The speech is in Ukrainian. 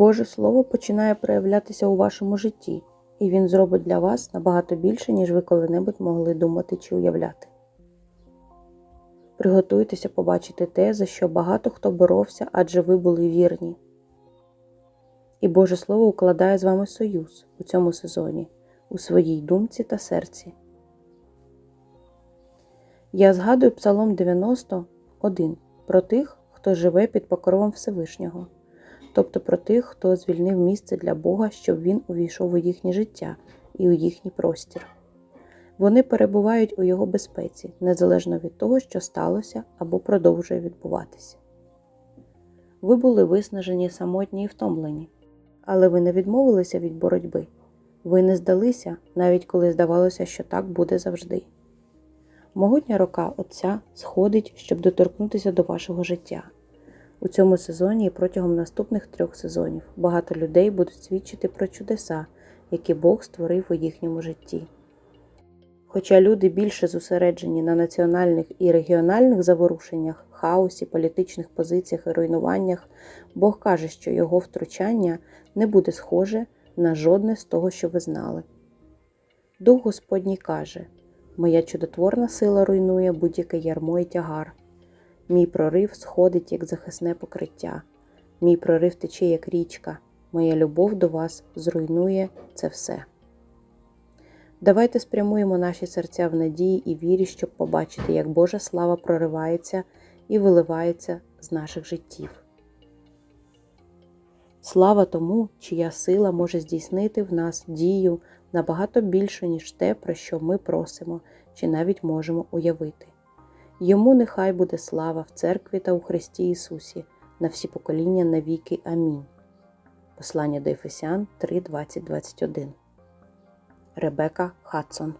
Боже Слово починає проявлятися у вашому житті, і Він зробить для вас набагато більше, ніж ви коли-небудь могли думати чи уявляти. Приготуйтеся побачити те, за що багато хто боровся, адже ви були вірні. І Боже Слово укладає з вами союз у цьому сезоні, у своїй думці та серці. Я згадую Псалом 91 про тих, хто живе під покровом Всевишнього, тобто про тих, хто звільнив місце для Бога, щоб він увійшов у їхнє життя і у їхній простір. Вони перебувають у його безпеці, незалежно від того, що сталося або продовжує відбуватися. Ви були виснажені, самотні і втомлені, але ви не відмовилися від боротьби. Ви не здалися, навіть коли здавалося, що так буде завжди. Могутня рука Отця сходить, щоб доторкнутися до вашого життя. У цьому сезоні і протягом наступних трьох сезонів багато людей будуть свідчити про чудеса, які Бог створив у їхньому житті. Хоча люди більше зосереджені на національних і регіональних заворушеннях, хаосі, політичних позиціях і руйнуваннях, Бог каже, що його втручання не буде схоже на жодне з того, що ви знали. Дух Господній каже: Моя чудотворна сила руйнує будь-яке ярмо і тягар. Мій прорив сходить, як захисне покриття, мій прорив тече, як річка, моя любов до вас зруйнує це все. Давайте спрямуємо наші серця в надії і вірі, щоб побачити, як Божа слава проривається і виливається з наших життів. Слава тому, чия сила може здійснити в нас дію набагато більше, ніж те, про що ми просимо чи навіть можемо уявити. Йому нехай буде слава в церкві та у Христі Ісусі на всі покоління навіки. Амінь. Послання до Ефесян 3, 20, 21 Ребека Хадсон